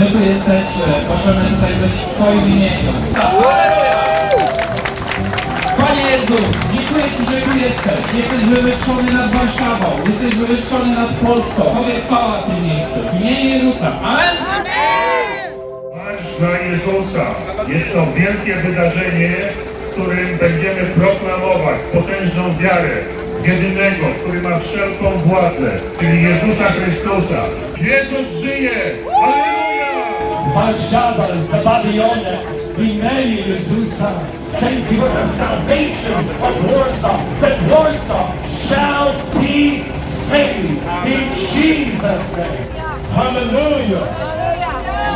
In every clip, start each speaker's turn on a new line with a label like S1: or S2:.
S1: my tu jesteśmy, możemy tutaj być w Twoim imieniu. Panie Jezu, dziękuję Ci, że tu jesteś. Jesteś wywyższony nad Warszawą, jesteś wywyższony nad Polską. Tobie chwała w tym miejscu. W imieniu Jezusa. Amen.
S2: Dla Jezusa. Jest to wielkie wydarzenie, w którym będziemy proklamować potężną wiarę jedynego, który ma wszelką władzę, czyli Jezusa Chrystusa. Jezus żyje! Alleluja!
S3: Warszawa, zabawione w imieniu Jezusa. Thank you for the salvation of Warsaw. That Warsaw shall be saved in Jesus' name. Hallelujah.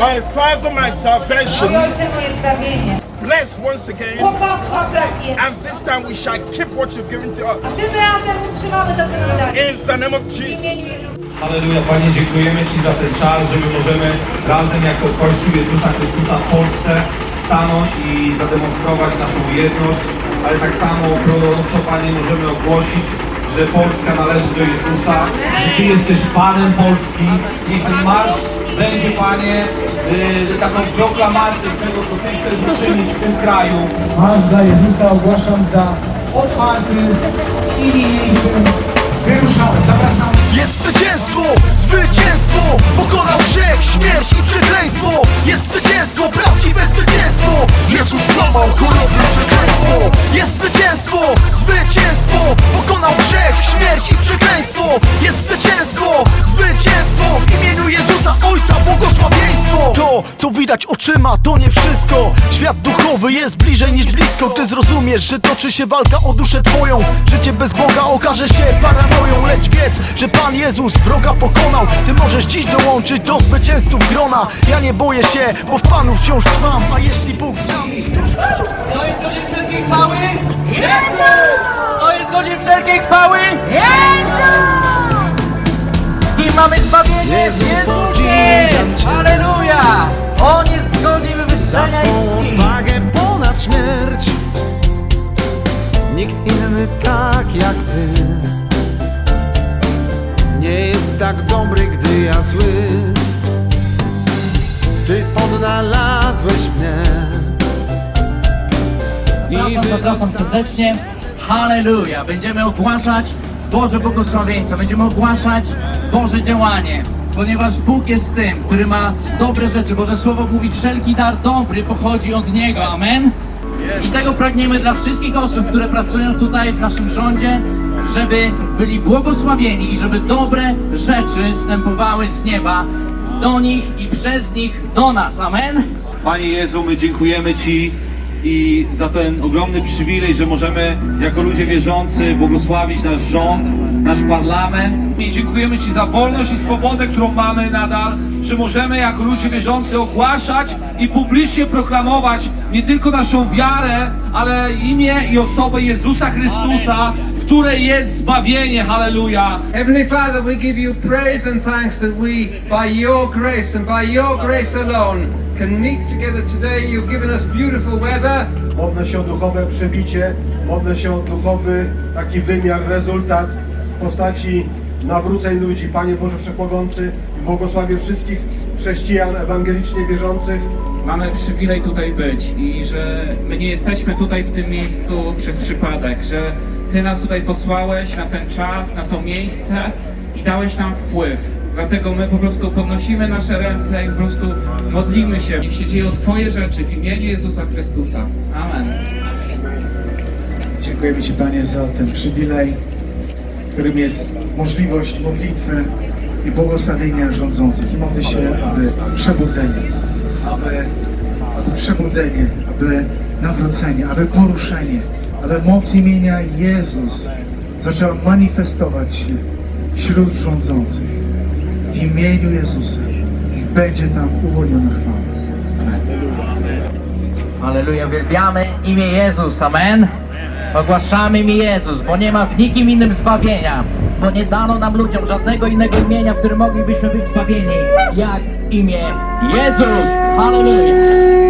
S4: My Father, my salvation,
S5: Ojcze moje zbawienie.
S4: bless once again,
S5: Błogosław nas Jezu.
S4: and this time we shall keep what you've given to us.
S5: A tym razem utrzymamy to, co nam dali.
S4: In the name of Jesus.
S6: Halleluja, Panie, dziękujemy Ci za ten czas, że my możemy razem jako Kościół Jezusa Chrystusa w Polsce stanąć i zademonstrować naszą jedność, ale tak samo proroczo, Panie, możemy ogłosić, że Polska należy do Jezusa, że Ty jesteś Panem Polski. Niech ten marsz będzie, Panie, yy, taką proklamacją tego, co Ty chcesz uczynić w tym kraju.
S7: Marsz dla Jezusa ogłaszam za otwarty i wyruszamy.
S8: Jest zwycięstwo, zwycięstwo! Pokonał grzech, śmierć i przekleństwo! Jest zwycięstwo, prawdziwe zwycięstwo! Jezus złamał choroby przekleństwo! Jest zwycięstwo, zwycięstwo! Pokonał grzech, śmierć i przekleństwo! Jest zwycięstwo, zwycięstwo To, co widać oczyma, to nie wszystko Świat duchowy jest bliżej niż blisko Gdy zrozumiesz, że toczy się walka o duszę twoją Życie bez Boga okaże się paranoją Lecz wiedz, że Pan Jezus wroga pokonał Ty możesz dziś dołączyć do zwycięzców grona Ja nie boję się, bo w Panu wciąż trwam A jeśli Bóg z nami,
S9: To jest godzin wszelkiej chwały? Jezus! To jest godzin wszelkiej chwały? Jezus! W kim mamy zbawienie? Jezus! Halleluja! On jest godny wywyższenia i czci.
S8: Wagę ponad śmierć Nikt inny tak jak Ty Nie jest tak dobry, gdy ja zły Ty odnalazłeś mnie
S9: Zapraszam, zapraszam serdecznie. Halleluja! Będziemy ogłaszać Boże błogosławieństwo, będziemy ogłaszać Boże działanie. Ponieważ Bóg jest tym, który ma dobre rzeczy. Boże Słowo mówi, wszelki dar dobry pochodzi od Niego. Amen? I tego pragniemy dla wszystkich osób, które pracują tutaj w naszym rządzie, żeby byli błogosławieni i żeby dobre rzeczy stępowały z nieba do nich i przez nich do nas. Amen?
S6: Panie Jezu, my dziękujemy Ci i za ten ogromny przywilej, że możemy jako ludzie wierzący błogosławić nasz rząd, nasz parlament. I dziękujemy Ci za wolność i swobodę, którą mamy nadal, że możemy jako ludzie wierzący ogłaszać i publicznie proklamować nie tylko naszą wiarę, ale imię i osobę Jezusa Chrystusa, w której jest zbawienie. Halleluja!
S10: Heavenly Father, we give you praise and thanks that we, by your grace and by your grace alone, can meet together today. You've given us beautiful weather.
S7: Modlę się o duchowe przebicie, modlę się o duchowy taki wymiar, rezultat w postaci nawróceń ludzi. Panie Boże Wszechmogący, błogosławię wszystkich chrześcijan ewangelicznie wierzących,
S1: Mamy przywilej tutaj być i że my nie jesteśmy tutaj w tym miejscu przez przypadek, że Ty nas tutaj posłałeś na ten czas, na to miejsce i dałeś nam wpływ. Dlatego my po prostu podnosimy nasze ręce i po prostu modlimy się. Niech się dzieją Twoje rzeczy w imieniu Jezusa Chrystusa. Amen.
S7: Dziękujemy Ci Panie za ten przywilej, którym jest możliwość modlitwy i błogosławienia rządzących. I modlę się, aby przebudzenie, aby, aby przebudzenie, aby nawrócenie, aby poruszenie, aby moc imienia Jezus zaczęła manifestować się wśród rządzących. W imieniu Jezusa niech będzie tam uwolniona chwała. Amen.
S9: Halleluja, wielbiamy imię Jezus, amen. Ogłaszamy imię Jezus, bo nie ma w nikim innym zbawienia, bo nie dano nam ludziom żadnego innego imienia, w którym moglibyśmy być zbawieni, jak imię Jezus. Halleluja.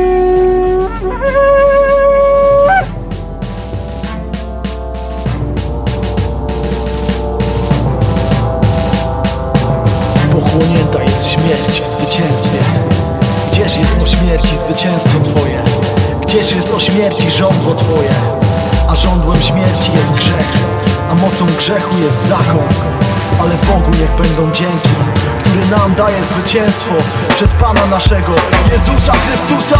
S8: Jest zakon Ale Bogu niech będą dzięki Który nam daje zwycięstwo Przez Pana naszego Jezusa Chrystusa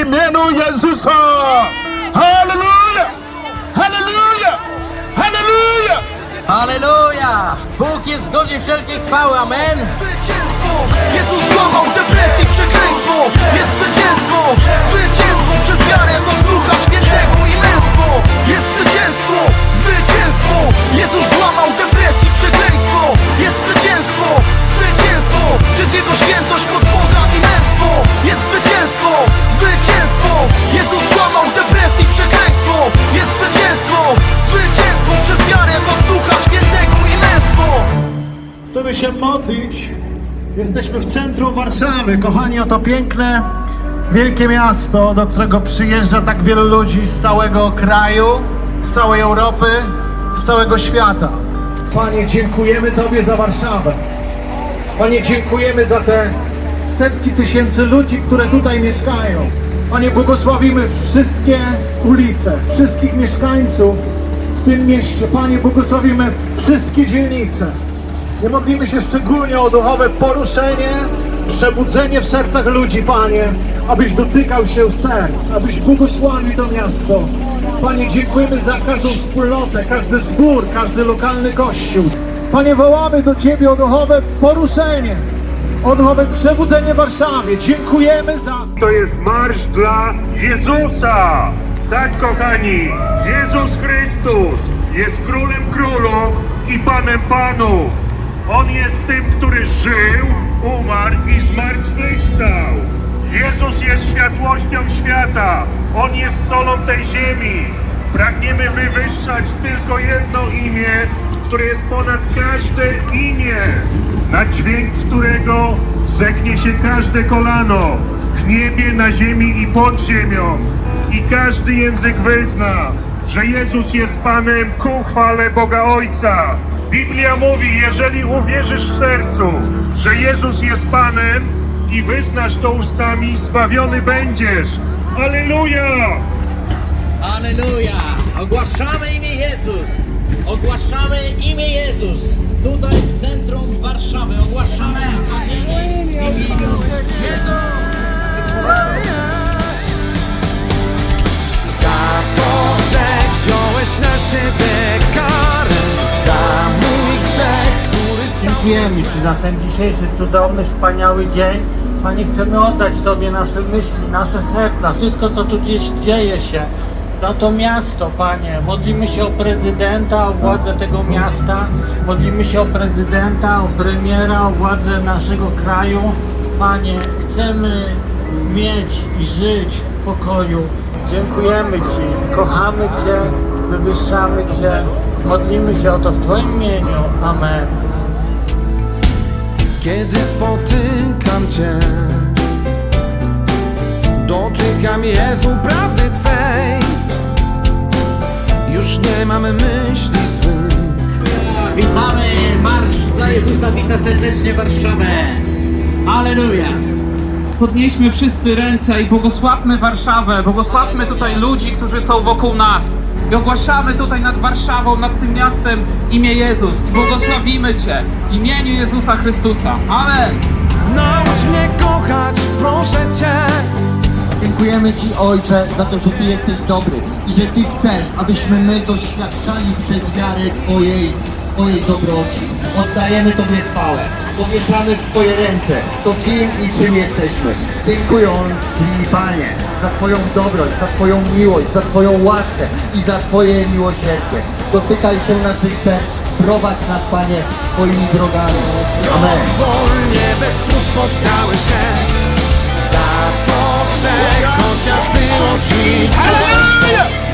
S4: imieniu Jezusa. Hallelujah. Hallelujah. Hallelujah.
S9: Halleluja! Bóg jest godny wszelkiej chwały, amen!
S8: Zwycięstwo! Jezus złamał depresję, przekleństwo Jest zwycięstwo! Zwycięstwo przez wiarę do Ducha Świętego i męstwo Jest! Zwycięstwo!
S7: Jesteśmy w centrum Warszawy. Kochani, oto piękne, wielkie miasto, do którego przyjeżdża tak wielu ludzi z całego kraju, z całej Europy, z całego świata. Panie, dziękujemy Tobie za Warszawę. Panie, dziękujemy za te setki tysięcy ludzi, które tutaj mieszkają. Panie, błogosławimy wszystkie ulice, wszystkich mieszkańców w tym mieście. Panie, błogosławimy wszystkie dzielnice. Nie modlimy się szczególnie o duchowe poruszenie, przebudzenie w sercach ludzi, Panie, abyś dotykał się serc, abyś błogosławił to miasto. Panie, dziękujemy za każdą wspólnotę, każdy zbór, każdy lokalny kościół. Panie, wołamy do Ciebie o duchowe poruszenie, o duchowe przebudzenie w Warszawie. Dziękujemy za...
S2: To jest marsz dla Jezusa! Tak, kochani, Jezus Chrystus jest królem królów i panem panów. On jest tym, który żył, umarł i zmartwychwstał. Jezus jest światłością świata. On jest solą tej ziemi. Pragniemy wywyższać tylko jedno imię, które jest ponad każde imię, na dźwięk którego zegnie się każde kolano w niebie, na ziemi i pod ziemią. I każdy język wyzna, że Jezus jest Panem ku chwale Boga Ojca. Biblia mówi, jeżeli uwierzysz w sercu, że Jezus jest Panem i wyznasz to ustami, zbawiony będziesz. Alleluja!
S9: Halleluja! Ogłaszamy imię Jezus! Ogłaszamy imię Jezus! Tutaj w centrum Warszawy ogłaszamy zbawienie w imieniu Jezus!
S8: Za to, że wziąłeś na siebie karę
S11: Dziękujemy Ci za ten dzisiejszy cudowny, wspaniały dzień. Panie, chcemy oddać Tobie nasze myśli, nasze serca, wszystko co tu gdzieś dzieje się. Za to miasto, Panie. Modlimy się o prezydenta, o władzę tego miasta. Modlimy się o prezydenta, o premiera, o władzę naszego kraju. Panie, chcemy mieć i żyć w pokoju. Dziękujemy Ci, kochamy Cię, wywyższamy Cię. Modlimy się o to w Twoim imieniu. Amen.
S8: Kiedy spotykam Cię Dotykam Jezu prawdy Twej Już nie mam myśli złych
S9: Witamy! Marsz dla Jezusa wita serdecznie Warszawę! Halleluja!
S1: Podnieśmy wszyscy ręce i błogosławmy Warszawę, błogosławmy tutaj ludzi, którzy są wokół nas. I ogłaszamy tutaj nad Warszawą, nad tym miastem imię Jezus. I błogosławimy Cię w imieniu Jezusa Chrystusa. Amen.
S8: Naucz mnie kochać, proszę Cię
S12: Dziękujemy Ci Ojcze za to, że Ty jesteś dobry i że Ty chcesz, abyśmy my doświadczali przez wiarę Twojej, Twojej dobroci. Oddajemy Tobie chwałę, powieszamy w swoje ręce. To kim i czym jesteśmy. Dziękując Ci, Panie, za Twoją dobroć, za Twoją miłość, za Twoją łaskę i za Twoje miłosierdzie. Dotykaj się naszych serc, prowadź nas, Panie, swoimi drogami. Amen.
S8: Wolnie bez słów poddały się za to, że chociaż było Ci. Hallelujah!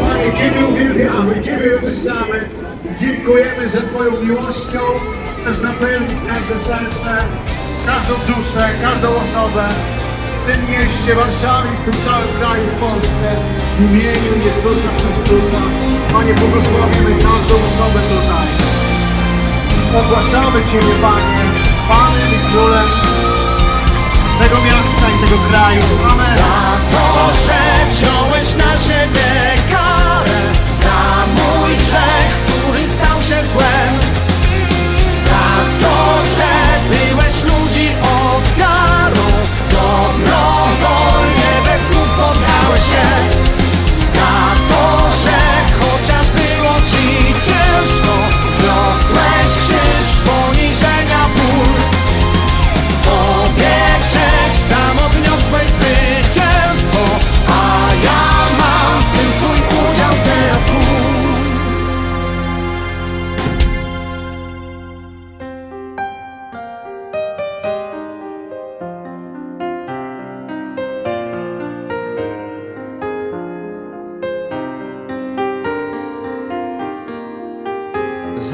S8: Panie,
S4: Ciebie
S11: uwielbiamy, Ciebie wyznamy. Dziękujemy za Twoją miłością, też napełnić każde serce, każdą duszę, każdą osobę w tym mieście, Warszawie, w tym całym kraju, w Polsce. W imieniu Jezusa Chrystusa, Panie, błogosławimy każdą osobę tutaj. Ogłaszamy Ciebie, Panie. Miasta i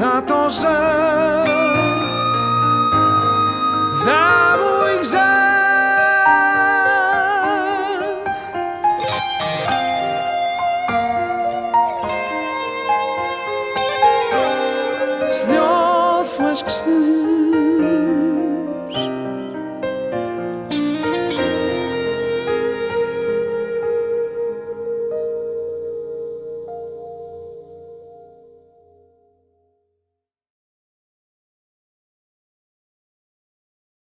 S13: Za to, że za mój grzech. Zniosłeś krzyż